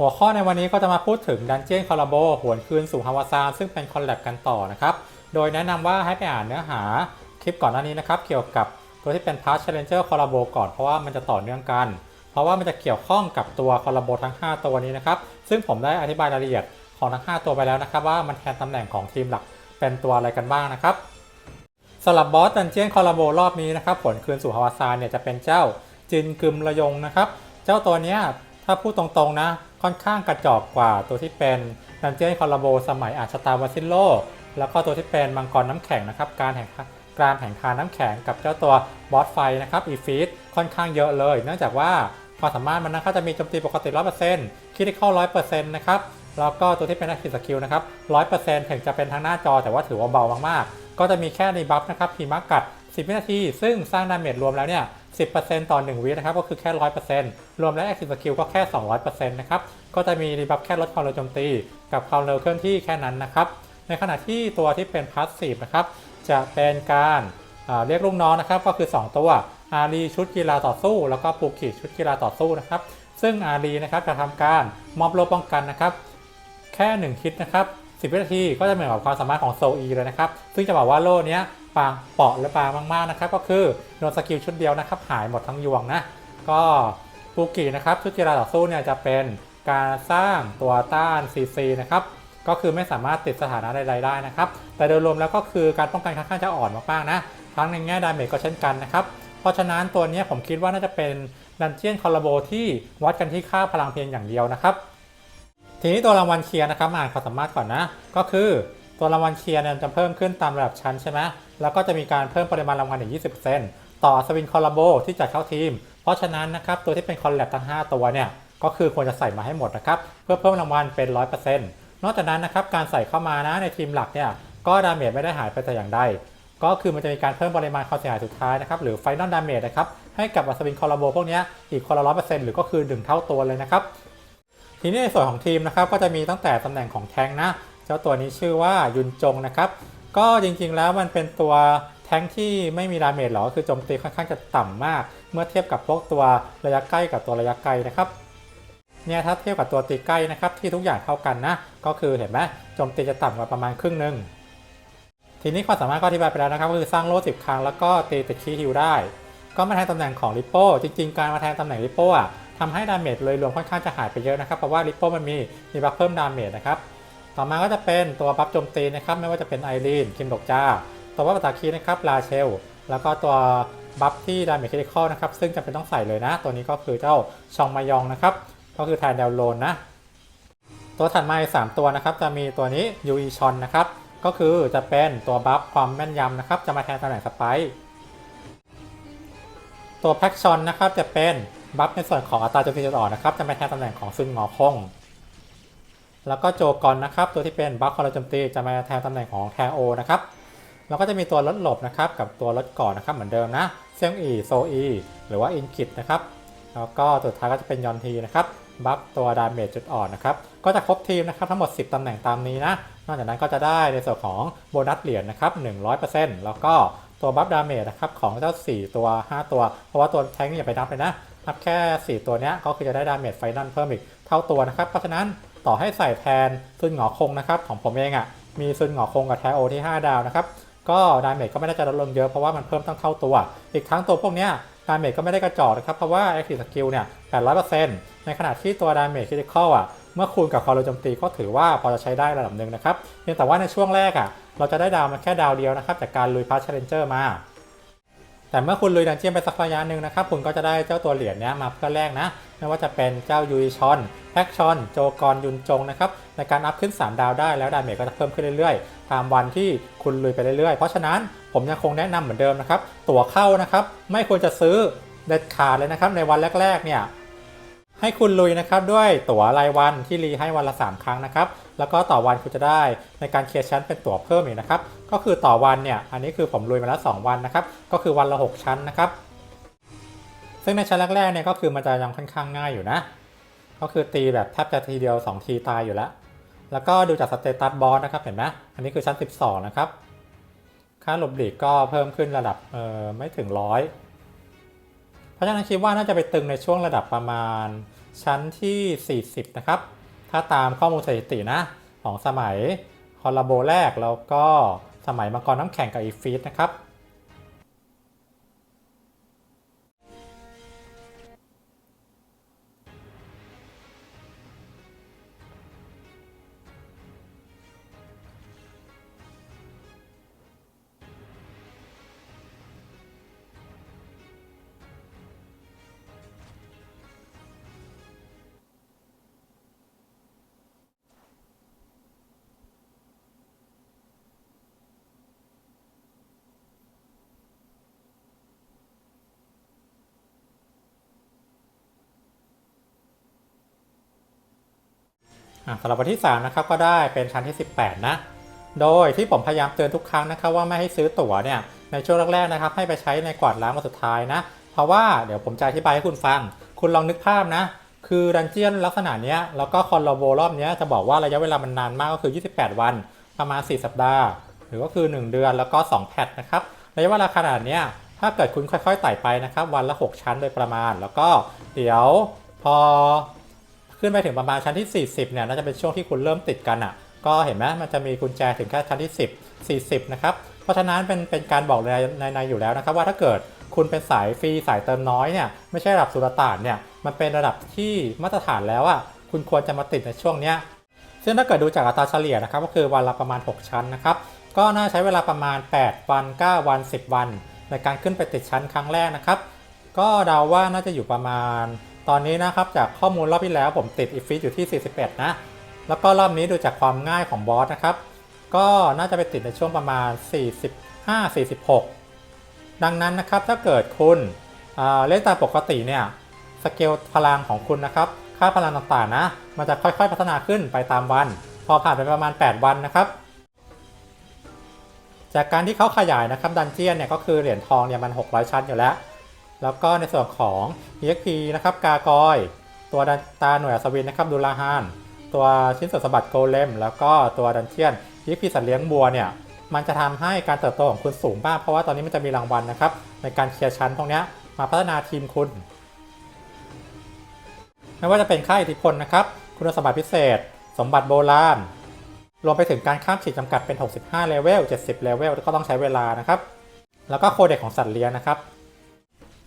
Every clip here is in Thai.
หัวข้อในวันนี้ก็จะมาพูดถึงดันเจียนคอลลาโบหวนคืนสู่ฮาวาซานซึ่งเป็นคอลแลบกันต่อนะครับ โดยแนะนำว่าให้ไปอ่านเนื้อหาคลิปก่อนหน้านี้นะครับ เกี่ยวกับตัวที่เป็นพาร์ท Challenger คอลลาโบก่อนเพราะว่ามันจะต่อเนื่องกัน เพราะว่ามันจะเกี่ยวข้องกับตัวคอลลาโบทั้ง 5 ตัวนี้นะครับ ซึ่งผมได้อธิบายรายละเอียดของทั้ง 5 ตัวไปแล้วนะครับ ว่ามันแทนตำแหน่งของทีมหลักเป็นตัวอะไรกันบ้างนะครับสำหรับบอสดันเจียนคอลลาโบรอบนี้นะครับผลคืนสู่ฮาวาซานเนี่ยจะเป็นเจ้าจินกึมระยงนะครับ เจ้าตัวนี้ถ้าพูดตรงๆนะ ค่อนข้างกระจอกกว่าตัวที่เป็นดันเจียนคอลลโบสมัยอาชตาวาซิโลแล้วก็ตัวที่เป็นมังกรน้ำแข็งนะครับ การแห่งการแห่งคาน้ำแข็งกับเจ้าตัวบอสไฟนะครับอีฟีดค่อนข้างเยอะเลย เนื่องจากว่าความสามารถมันนะครับจะมีโจมตีปกติ 100%คิดเข้า 100%นะครับแล้วก็ตัวที่เป็น Active Skill นะครับ 100%ถึงจะเป็นทางหน้าจอแต่ว่าถือว่าเบามากๆ ก็จะมีแค่ในบัฟนะครับพีมากัด 10 วินาที ซึ่งสร้างดาเมจรวมแล้วเนี่ย 10%ต่อ 1 วินะครับ ก็คือแค่ 100%รวมและ Active Skill ก็แค่ 200%นะครับ ก็จะมีรีบัฟแค่ลดความเร็วโจมตี กับความเร็วเคลื่อนที่แค่นั้นนะครับ ในขณะที่ตัวที่เป็นพาสซีฟนะครับ จะเป็นการอ่าเรียกลูกน้องนะครับ ก็คือ 2 ตัว อารีชุดกีฬาต่อสู้ แล้วก็ปูกิชุดกีฬาต่อสู้นะครับ ซึ่งอารีนะครับจะทำการมอบโลป้องกันนะครับ แค่ 1 คิดนะครับ 10 วินาทีก็จะเหมือนกับความสามารถของโซอีเลยนะครับ ซึ่งจะบอกว่าโล่เนี้ยปางเปาะและปางมากๆนะครับก็คือโดนสกิลชุดเดียวนะครับหายหมดทั้งยวงนะ ก็ปูกินะครับชุดกีฬาต่อสู้เนี่ยจะเป็นการสร้างตัวต้าน CC นะครับก็คือไม่สามารถติดสถานะใดๆได้นะครับ แต่โดยรวมแล้วก็คือการป้องกันค่อนข้างจะอ่อนมากๆนะทั้งในแง่ดาเมจก็เช่นกันนะครับ เพราะฉะนั้นตัวนี้ผมคิดว่าน่าจะเป็นดันเจียนคอลลาโบที่วัดกันที่ค่าพลังเพียงอย่างเดียวนะครับ ทีนี้ตัวรางวัลเคียร์นะครับอ่านความสามารถก่อนนะ ก็คือตัวรางวัลเคียร์เนี่ยจะเพิ่มขึ้นตามระดับชั้นใช่ไหมแล้วก็จะมีการเพิ่มปริมาณรางวัลอีก 20%ต่อสวินคอลลาโบที่จัดเข้าทีม เพราะฉะนั้นนะครับตัวที่เป็นคอลแลบทั้ง 5 ตัวเนี่ยก็คือควรจะใส่มาให้หมดนะครับเพื่อเพิ่มรางวัลเป็น 100%นอกจากนั้นนะครับการใส่เข้ามานะในทีมหลักเนี่ยก็ดาเมจไม่ได้หายไปแต่อย่างใดก็คือมันจะมีการเพิ่มปริมาณความเสียหายสุดท้ายนะครับหรือไฟนอลดาเมจนะครับให้กับอัศวินคอลลาโบพวกนี้อีกคนละร้อยเปอร์เซ็นต์หรือก็คือ 1 เท่าตัวเลยนะครับ ทีนี้ในส่วนของทีมนะครับก็จะมีตั้งแต่ตำแหน่งของแทงนะเจ้าตัวนี้ชื่อว่ายุนจงนะครับก็จริงๆแล้วมันเป็นตัวแทงที่ไม่มีดาเมจหรอคือโจมตีค่อนข้างจะต่ำมาก เมื่อเทียบกับพวกตัวระยะใกล้กับตัวระยะไกลนะครับเนี่ยถ้าเทียบกับตัวตีใกล้นะครับที่ทุกอย่างเท่ากันนะ ก็คือเห็นไหมโจมตีจะต่ำกว่าประมาณครึ่งหนึ่งทีนี้ความสามารถก็อธิบายไปแล้วนะครับก็คือสร้างโล่10ครั้งแล้วก็ตีติดคีฮิวได้ ก็มาแทนตำแหน่งของริปโป้จริง ๆ การมาแทนตำแหน่งริปโป้อะ ทำให้ดาเมจเลยรวมค่อนข้างจะหายไปเยอะนะครับเพราะว่าริปโป้มันมีมีบัฟเพิ่มดาเมจนะครับต่อมาก็จะเป็นตัวบัฟโจมตีนะครับไม่ว่าจะเป็นไอรีนคิมดกจ้า ตัวบัฟตตาคีนะครับลาเชล แล้วก็ตัวบัฟที่ดาเมจคริติคอลนะครับซึ่งจำเป็นต้องใส่เลยนะ ตัวนี้ก็คือเจ้าชองมายองนะครับก็คือแทนแดวโลนนะตัวถัดมาอีกสามตัวนะครับจะมีตัวนี้ยูอีชอนนะครับก็คือจะเป็นตัวบัฟความแม่นยำนะครับจะมาแทนตำแหน่งสไปตัวแพ็กชอนนะครับจะเป็น บัฟในส่วนของอัตราโจมตีจุดอ่อนนะครับจะมาแทนตำแหน่งของซุนงอคง แล้วก็โจกอนนะครับ ตัวที่เป็นบัฟคอร์โจมตีจะมาแทนตำแหน่งของแทโอนะครับแล้วก็จะมีตัวลดหลบนะครับกับตัวลดก่อนนะครับเหมือนเดิมนะเซียงอีโซอีหรือว่าอินคิดนะครับแล้วก็ตัวสุดท้ายก็จะเป็นยอนทีนะครับบัฟตัวดาเมจจุดอ่อนนะครับก็จะครบทีมนะครับทั้งหมด 10 ตำแหน่งตามนี้นะนอกจากนั้นก็จะได้ในส่วนของโบนัสเหรียญนะครับ 100%แล้วก็ตัวบัฟดาเมจนะครับของเจ้า 4 ตัว 5 ตัว เพราะว่าตัวแทงนี่อย่าไปนับเลยนะ นับแค่ 4 ตัวเนี้ยก็คือจะได้ดาเมจไฟนอลเพิ่มอีกเท่าตัวนะครับ เพราะฉะนั้นต่อให้ใส่แทนซุนหงอคงนะครับของผมเองอะ่ะมีซุนหงอคงกับแทโอที่ 5 ดาวนะครับก็ดาเมจก็ไม่ได้จะลดลงเยอะเพราะว่ามันเพิ่มตั้งเท่าตัว อีกทั้งตัวพวกเนี้ยดาเมจก็ไม่ได้กระจอกนะครับ เพราะว่า Active Skill เนี่ย 800%ในขณะที่ตัวดาเมจคริติคอลอะ เมื่อคูณกับความเร็วโจมตีก็ถือว่าพอจะใช้ได้ระดับหนึ่งนะครับ เพียงแต่ว่าในช่วงแรกอะ เราจะได้ดาวมาแค่ดาวเดียวนะครับ จากการลุยพาร์ชเลนเจอร์มา แต่เมื่อคุณลุยดันเจียนไปสักระยะหนึ่งนะครับคุณก็จะได้เจ้าตัวเหรียญนี้มาเพื่อแรกนะไม่ว่าจะเป็นเจ้ายูยชอนแพ็กชอนโจกรยุนจงนะครับในการอัพขึ้น 3 ดาวได้แล้วดาเมจก็จะเพิ่มขึ้นเรื่อยๆ ตามวันที่คุณลุยไปเรื่อยๆ เพราะฉะนั้นผมยังคงแนะนำเหมือนเดิมนะครับตั๋วเข้านะครับไม่ควรจะซื้อเด็ดขาดเลยนะครับในวันแรกๆเนี่ย ให้คุณลุยนะครับด้วยตั๋วรายวันที่รีให้วันละ 3 ครั้งนะครับ แล้วก็ต่อวันคุณจะได้ในการเคลียร์ชั้นเป็นตั๋วเพิ่มอีกนะครับ ก็คือต่อวันเนี่ย อันนี้คือผมลุยมาแล้ว 2 วันนะครับ ก็คือวันละ 6 ชั้นนะครับ ซึ่งในชั้นแรกๆเนี่ยก็คือมันจะยังค่อนข้างง่ายอยู่นะ ก็คือตีแบบแทบจะทีเดียว 2 ทีตายอยู่แล้ว แล้วก็ดูจากสเตตัสบอสนะครับเห็นไหมอันนี้คือชั้น 12 นะครับ ค่าหลบหลีกก็เพิ่มขึ้นระดับเออไม่ถึงร้อย เพราะฉะนั้นคิดว่าน่าจะไปตึงในช่วงระดับประมาณชั้นที่ 40 นะครับ ถ้าตามข้อมูลสถิตินะของสมัยคอลลาโบแรกแล้วก็สมัยมังกรน้ำแข็งกับอีฟีดนะครับ สำหรับวันที่ 3 นะครับก็ได้เป็นชั้นที่ 18 นะ โดยที่ผมพยายามเตือนทุกครั้งนะครับว่าไม่ให้ซื้อตั๋วเนี่ยในช่วงแรกๆนะครับให้ไปใช้ในกวาดล้างวันสุดท้ายนะ เพราะว่าเดี๋ยวผมจะอธิบายให้คุณฟัง คุณลองนึกภาพนะ คือดันเจียนลักษณะเนี้ยแล้วก็คอนโลโบรอบเนี้ยจะบอกว่าระยะเวลามันนานมากก็คือ 28 วัน ประมาณ 4 สัปดาห์ หรือก็คือ 1 เดือนแล้วก็ 2 แพทนะครับระยะเวลาขนาดเนี้ยถ้าเกิดคุณค่อยๆไต่ไปนะครับวันละ 6 ชั้นโดยประมาณ แล้วก็เดี๋ยวพอ ขึ้นไปถึงประมาณชั้นที่ 40เนี่ยน่าจะเป็นช่วงที่คุณเริ่มติดกันอะ ก็เห็นไหมมันจะมีกุญแจถึงแค่ชั้นที่ 10 40 นะครับ เพราะฉะนั้นเป็นเป็นการบอกในในในอยู่แล้วนะครับว่าถ้าเกิดคุณเป็นสายฟรีสายเติมน้อยเนี่ยไม่ใช่ระดับสุลต่านเนี่ยมันเป็นระดับที่มาตรฐานแล้วอะคุณควรจะมาติดในช่วงเนี้ยซึ่งถ้าเกิดดูจากอัตราเฉลี่ยนะครับก็คือวันละประมาณ 6 ชั้นนะครับก็น่าใช้เวลาประมาณ 8 วัน 9 วัน 10 วัน ในการขึ้นไปติดชั้นครั้งแรกนะครับ ก็เดาว่าน่าจะอยู่ประมาณ ตอนนี้นะครับจากข้อมูลรอบที่แล้วผมติดอีฟิตอยู่ที่ 41 นะ แล้วก็รอบนี้ดูจากความง่ายของบอสนะครับ ก็น่าจะไปติดในช่วงประมาณ 45-46 ดังนั้นนะครับถ้าเกิดคุณเล่นตามปกติเนี่ยสเกลพลังของคุณนะครับค่าพลังต่างๆนะ มันจะค่อยๆพัฒนาขึ้นไปตามวัน พอผ่านไปประมาณ 8 วันนะครับ จากการที่เขาขยายนะครับดันเจียนเนี่ยก็คือเหรียญทองเนี่ยมัน 600 ชั้นอยู่แล้ว แล้วก็ในส่วนของ EXP นะครับกากอย ตัวดันตาหน่วยอัศวินนะครับดูลาฮาน ตัวชิ้นส่วนสมบัติโกเลม แล้วก็ตัวดันเจียน EXP สัตว์เลี้ยงบัวเนี่ยมันจะทำให้การเติบโตของคุณสูงมากเพราะว่าตอนนี้มันจะมีรางวัลนะครับ ในการเคลียร์ชั้นพวกนี้มาพัฒนาทีมคุณไม่ว่าจะเป็นค่าอิทธิพลนะครับ คุณสมบัติพิเศษ สมบัติโบราณ รวมไปถึงการข้ามขีดจำกัดเป็น 65 เลเวล 70 เลเวล ก็ต้องใช้เวลานะครับ แล้วก็โคเด็กของสัตว์เลี้ยงนะครับ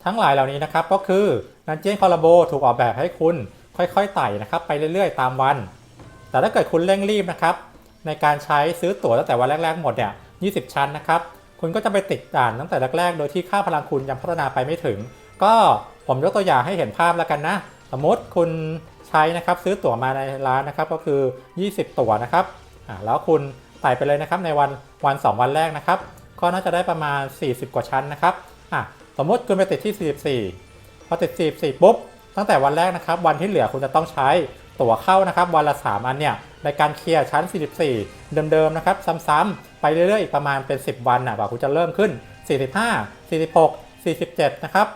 ทั้งหลายเหล่านี้นะครับก็คือดันเจียนคอลาโบถูกออกแบบให้คุณค่อยๆไต่นะครับไปเรื่อยๆ ตามวัน แต่ถ้าเกิดคุณเร่งรีบนะครับในการใช้ซื้อตั๋วตั้งแต่วันแรกๆหมดเนี่ย20 ชั้นนะครับคุณก็จะไปติดด่านตั้งแต่แรกๆ โดยที่ค่าพลังคุณยังพัฒนาไปไม่ถึง ก็ผมยกตัวอย่างให้เห็นภาพแล้วกันนะ สมมติคุณใช้นะครับซื้อตั๋วมาในร้านนะครับก็คือ 20 ตั๋วนะครับอ่าแล้วคุณไต่ไปเลยนะครับในวันวัน 2 วันแรกนะครับก็น่าจะได้ประมาณ 40 กว่าชั้นนะครับอะ สมมติคุณไปติดที่ 44 พอติด 44 ปุ๊บ ตั้งแต่วันแรกนะครับ วันที่เหลือคุณจะต้องใช้ตั๋วเข้านะครับ วันละ 3 อันเนี่ย ในการเคลียร์ชั้น 44 เดิมๆนะครับ ซ้ำๆไปเรื่อยๆอีกประมาณเป็น 10 วันนะกว่าคุณจะเริ่มขึ้น 45 46 47 นะครับ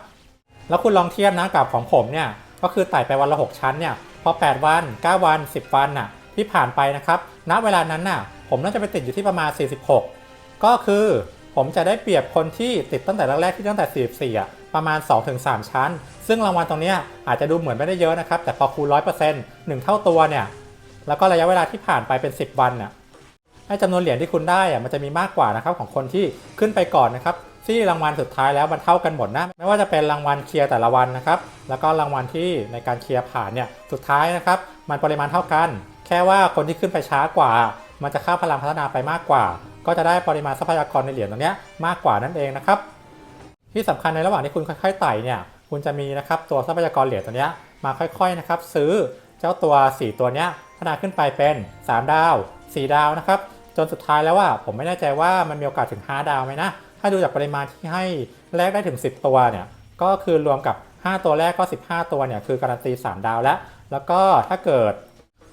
แล้วคุณลองเทียบนะกับของผมเนี่ย ก็คือไต่ไปวันละ 6 ชั้นเนี่ย พอ 8 วัน 9 วัน 10 วันน่ะ ที่ผ่านไปนะครับ ณ เวลานั้นน่ะ ผมน่าจะไปติดอยู่ที่ประมาณ 46 ก็คือ ผมจะได้เปรียบคนที่ติดตั้งแต่แรกๆที่ตั้งแต่ 44 อะ ประมาณ 2-3 ชั้น ซึ่งรางวัลตรงนี้อาจจะดูเหมือนไม่ได้เยอะนะครับ แต่พอคูณ 100% 1 เท่าตัวเนี่ย แล้วก็ระยะเวลาที่ผ่านไปเป็น 10 วันน่ะให้จำนวนเหรียญที่คุณได้อะมันจะมีมากกว่านะครับของคนที่ขึ้นไปก่อนนะครับที่รางวัลสุดท้ายแล้วมันเท่ากันหมดนะไม่ว่าจะเป็นรางวัลเคลียร์แต่ละวันนะครับ แล้วก็รางวัลที่ในการเคลียร์ผ่านเนี่ยสุดท้ายนะครับมันปริมาณเท่ากัน แค่ว่าคนที่ขึ้นไปช้ากว่า มันจะค่าพลังพัฒนาไปมากกว่า ก็จะได้ปริมาณทรัพยากรในเหรียญตรงนี้มากกว่านั่นเองนะครับที่สำคัญในระหว่างที่คุณค่อยๆไต่เนี่ยคุณจะมีนะครับตัวทรัพยากรเหรียญตัวนี้มาค่อยๆนะครับซื้อเจ้าตัว 4 ตัวเนี้ยพัฒนาขึ้นไปเป็น 3 ดาว 4 ดาวนะครับจนสุดท้ายแล้วว่าผมไม่แน่ใจว่ามันมีโอกาสถึง 5 ดาวไหมนะถ้าดูจากปริมาณที่ให้แลกได้ถึง 10 ตัวเนี่ยก็คือรวมกับ 5 ตัวแรกก็ 15 ตัวเนี่ยคือการันตี 3 ดาวแล้ว แล้วก็ถ้าเกิด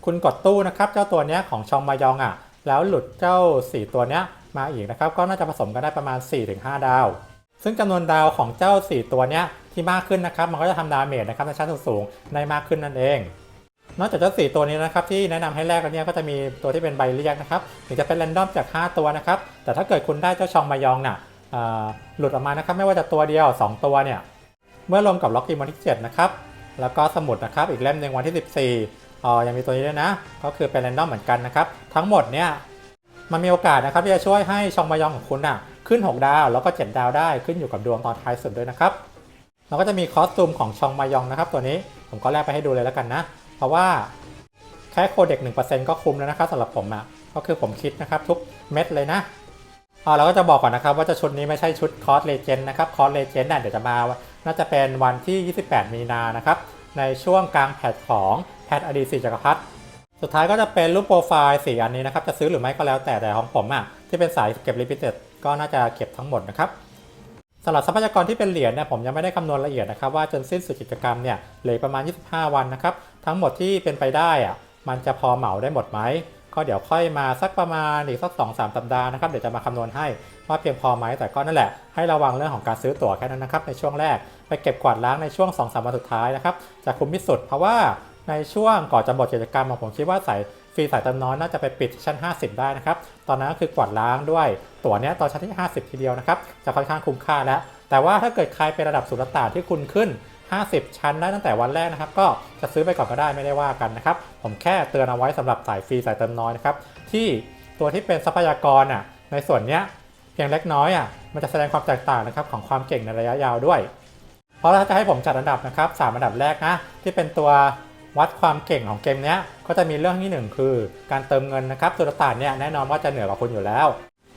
คุณกดตู้นะครับเจ้าตัวเนี้ยของชองมายองอะ แล้วหลุดเจ้า 4 ตัวเนี้ยมาอีกนะครับ ก็น่าจะผสมกันได้ประมาณ 4-5 ดาว ซึ่งจำนวนดาวของเจ้า 4 ตัวเนี้ยที่มากขึ้นนะครับ มันก็จะทำดาเมจนะครับในชั้นสูงๆในมากขึ้นนั่นเอง นอกจากเจ้า 4 ตัวนี้นะครับที่แนะนำให้แลกกันเนี่ยก็จะมีตัวที่เป็นใบเรียกนะครับถึงจะเป็นแรนดอมจาก 5 ตัวนะครับ แต่ถ้าเกิดคุณได้เจ้าชองมายองน่ะอ่าหลุดออกมานะครับไม่ว่าจะตัวเดียว 2 ตัวเนี่ยเมื่อรวมกับล็อกอินวันที่7นะครับแล้วก็สมุดนะครับอีกเล่มหนึ่งวันที่ 14 อ๋อยังมีตัวนี้ด้วยนะ ก็คือเป็นแรนดอมเหมือนกันนะครับ ทั้งหมดเนี่ยมันมีโอกาสนะครับที่จะช่วยให้ชองมายองของคุณน่ะขึ้น 6 ดาวแล้วก็ 7 ดาวได้ขึ้นอยู่กับดวงตอนท้ายสุดด้วยนะครับแล้วก็จะมีคอสตูมของชองมายองนะครับ ตัวนี้ผมก็แลกไปให้ดูเลยแล้วกันนะ เพราะว่าแค่โคเด็ก1%ก็คุ้มแล้วนะครับสำหรับผมอะก็คือผมคิดนะครับทุกเม็ดเลยนะอ่าเราก็จะบอกก่อนนะครับว่าจะชุดนี้ไม่ใช่ชุดคอสเลเจนด์นะครับคอสเลเจนด์เนี่ยเดี๋ยวจะมาน่าจะเป็นวันที่ 28 มีนานะครับในช่วงกลางแพทของ แพทอดีสีจักรพรรดิสุดท้ายก็จะเป็นรูปโปรไฟล์4อันนี้นะครับ จะซื้อหรือไม่ก็แล้วแต่แต่ของผมอะที่เป็นสายเก็บลิมิเต็ดก็น่าจะเก็บทั้งหมดนะครับสำหรับทรัพยากรที่เป็นเหรียญเนี่ยผมยังไม่ได้คำนวณละเอียดนะครับว่าจนสิ้นสุดกิจกรรมเนี่ยเหลือประมาณ 25 วันนะครับ ทั้งหมดที่เป็นไปได้อะมันจะพอเหมาได้หมดไหมก็เดี๋ยวค่อยมาสักประมาณอีกสักสองสามสัปดาห์นะครับเดี๋ยวจะมาคำนวณให้ว่าเพียงพอไหมแต่ก็นั่นแหละให้ระวังเรื่องของการซื้อตั๋วแค่นั้นนะครับในช่วงแรกไปเก็บกวาดล้างในช่วง2อสวันสุดท้ายนะครับจะคุ้มที่สุดเพราะว่า ในช่วงก่อนจะหมดกิจกรรมผมคิดว่าสายฟรีสายเติมน้อยน่าจะไปปิดชั้น 50 ได้นะครับ ตอนนั้นก็คือกวาดล้างด้วยตั๋วเนี้ยตอนชั้นที่ 50 ทีเดียวนะครับ จะค่อนข้างคุ้มค่าแล้ว แต่ว่าถ้าเกิดใครเป็นระดับสุลต่านที่คุณขึ้น 50 ชั้นได้ตั้งแต่วันแรกนะครับ ก็จะซื้อไปก่อนก็ได้ไม่ได้ว่ากันนะครับ ผมแค่เตือนเอาไว้สำหรับสายฟรีสายเติมน้อยนะครับ ที่ตัวที่เป็นทรัพยากรอะ ในส่วนเนี้ยเพียงเล็กน้อยอะ มันจะแสดงความแตกต่างนะครับของความเก่งในระยะยาวด้วย เพราะถ้าจะให้ผมจัดอันดับนะครับสามอันดับแรกนะที่เป็นตัว วัดความเก่งของเกมนี้ก็จะมีเรื่องที่หนึ่งคือการเติมเงินนะครับสุลต่านเนี่ยแน่นอนว่าจะเหนือกว่าคุณอยู่แล้ว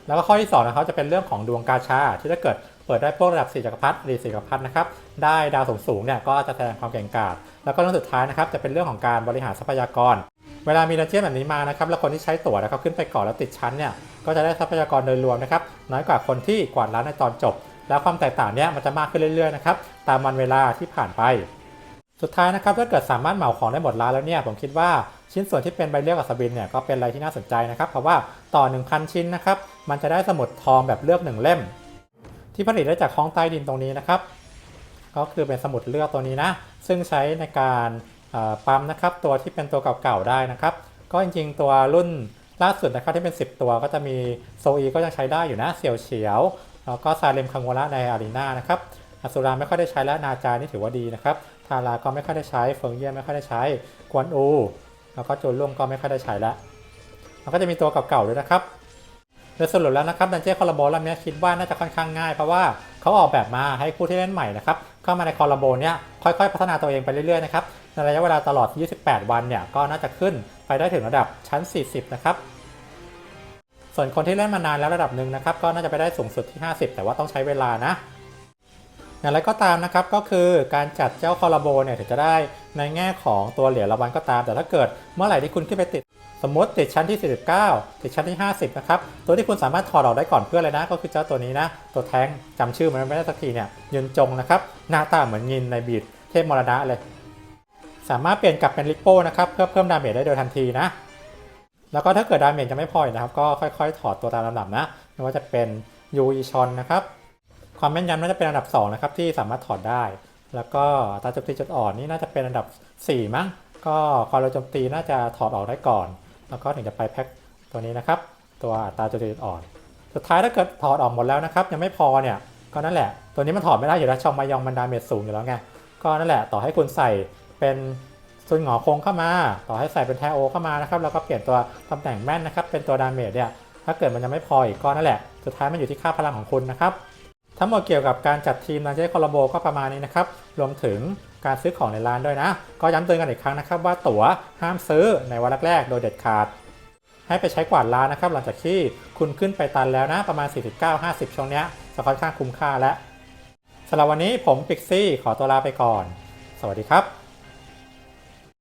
แล้วก็ข้อที่สองนะครับจะเป็นเรื่องของดวงกาชา ที่ถ้าเกิดเปิดได้พวกระดับ4จักรพรรดิหรือ4จักรพรรดินะครับได้ดาวสูงๆเนี่ยก็จะแสดงความเก่งกาจแล้วก็เรื่องสุดท้ายนะครับจะเป็นเรื่องของการบริหารทรัพยากร เวลามีดันเจี้ยนแบบนี้มานะครับแล้วคนที่ใช้ตั๋วนะครับขึ้นไปก่อนแล้วติดชั้นเนี่ยก็จะได้ทรัพยากรโดยรวมนะครับน้อยกว่าคนที่กวาดล้างในตอนจบ แล้วความแตกต่างเนี่ยมันจะมากขึ้นเรื่อยๆนะครับตามวันเวลาที่ผ่านไป สุดท้ายนะครับถ้าเกิดสามารถเหมาของได้หมดร้านแล้วเนี่ยผมคิดว่าชิ้นส่วนที่เป็นใบเลือกกับสบินเนี่ยก็เป็นอะไรที่น่าสนใจนะครับ เพราะว่าต่อ 1,000 ชิ้นนะครับมันจะได้สมุดทองแบบเลือก 1 เล่ม ที่ผลิตได้จากห้องใต้ดินตรงนี้นะครับ ก็คือเป็นสมุดเลือกตัวนี้นะ ซึ่งใช้ในการปั๊มนะครับตัวที่เป็นตัวเก่าๆได้นะครับ ก็จริงๆ ตัวรุ่นล่าสุดนะครับที่เป็น 10 ตัวก็จะมีโซอีก็ยังใช้ได้อยู่นะเสี่ยวเฉียวแล้วก็ซาเลมคังโวระในอารีนานะครับอสุราไม่ค่อยได้ใช้แล้วนาจานี่ถือว่าดีนะครับ ทาราก็ไม่ค่อยได้ใช้เฟิงเยี่ยนไม่ค่อยได้ใช้กวนอู แล้วก็โจนล่วงก็ไม่ค่อยได้ใช้แล้วแล้วก็จะมีตัวเก่าๆด้วยนะครับโดยสรุปแล้วนะครับดันเจี้ยคอร์โบลำนี้คิดว่าน่าจะค่อนข้างง่ายเพราะว่าเขาออกแบบมาให้ผู้ที่เล่นใหม่นะครับเข้ามาในคอร์โบเนี้ยค่อยๆ พัฒนาตัวเองไปเรื่อยๆนะครับในระยะเวลาตลอด 28 วันเนี่ยก็น่าจะขึ้นไปได้ถึงระดับชั้น 40 นะครับส่วนคนที่เล่นมานานแล้วระดับหนึ่งนะครับก็น่าจะไปได้สูงสุดที่ 50 แต่ว่าต้องใช้เวลานะ อย่างไรก็ตามนะครับก็คือการจัดเจ้าคอร์โบเนี่ยถึงจะได้ในแง่ของตัวเหรียญรางวัลก็ตาม แต่ถ้าเกิดเมื่อไหร่ที่คุณขึ้นไปติด สมมติติดชั้นที่ 49 ติดชั้นที่ 50 นะครับ ตัวที่คุณสามารถถอดออกได้ก่อนเพื่อนเลยนะ ก็คือเจ้าตัวนี้นะ ตัวแท้งจำชื่อมันไม่ได้สักทีเนี่ยยุนจงนะครับ หน้าตาเหมือนยินในบีดเทพมรณะเลย สามารถเปลี่ยนกลับเป็นลิปโป้นะครับเพื่อเพิ่มดาเมจได้โดยทันทีนะแล้วก็ถ้าเกิดดาเมจจะไม่พออีกนะครับก็ค่อย ๆ ถอดตัวตามลำดับนะไม่ว่าจะเป็นยูอีชอนนะครับ ความแม่นยำน่าจะเป็นอันดับ2นะครับที่สามารถถอดได้ แล้วก็ตาโจมตีจุดอ่อนนี่น่าจะเป็นอันดับ 4 มั้ง ก็ความเร็วโจมตีน่าจะถอดออกได้ก่อน แล้วก็ถึงจะไปแพ็คตัวนี้นะครับ ตัวตาโจมตีจุดอ่อน สุดท้ายถ้าเกิดถอดออกหมดแล้วนะครับ ยังไม่พอเนี่ย ก็นั่นแหละ ตัวนี้มันถอดไม่ได้อยู่แล้วช่องมายองมันดาเมจสูงอยู่แล้วไง ก็นั่นแหละต่อให้คุณใส่เป็นซุนหงอคงเข้ามา ต่อให้ใส่เป็นแทโอเข้ามานะครับ แล้วก็เปลี่ยนตัวตำแหน่งแม่นนะครับ เป็นตัวดาเมจเนี่ย ถ้าเกิดมันยังไม่พออีกก็นั่นแหละ สุดท้ายมันอยู่ที่ค่าพลังของคุณนะครับ ทั้งหมดเกี่ยวกับการจัดทีมนันเจคอร์โบก็ประมาณนี้นะครับ รวมถึงการซื้อของในร้านด้วยนะ ก็ย้ำเตือนกันอีกครั้งนะครับ ว่าตั๋วห้ามซื้อในวันแรกๆโดยเด็ดขาด ให้ไปใช้กวาดร้านนะครับ หลังจากที่คุณขึ้นไปตันแล้วนะ ประมาณ 49-50 ช่วงเนี้ยจะค่อนข้างคุ้มค่าแล้วสำหรับวันนี้ผมปิกซี่ขอตัวลาไปก่อน สวัสดีครับ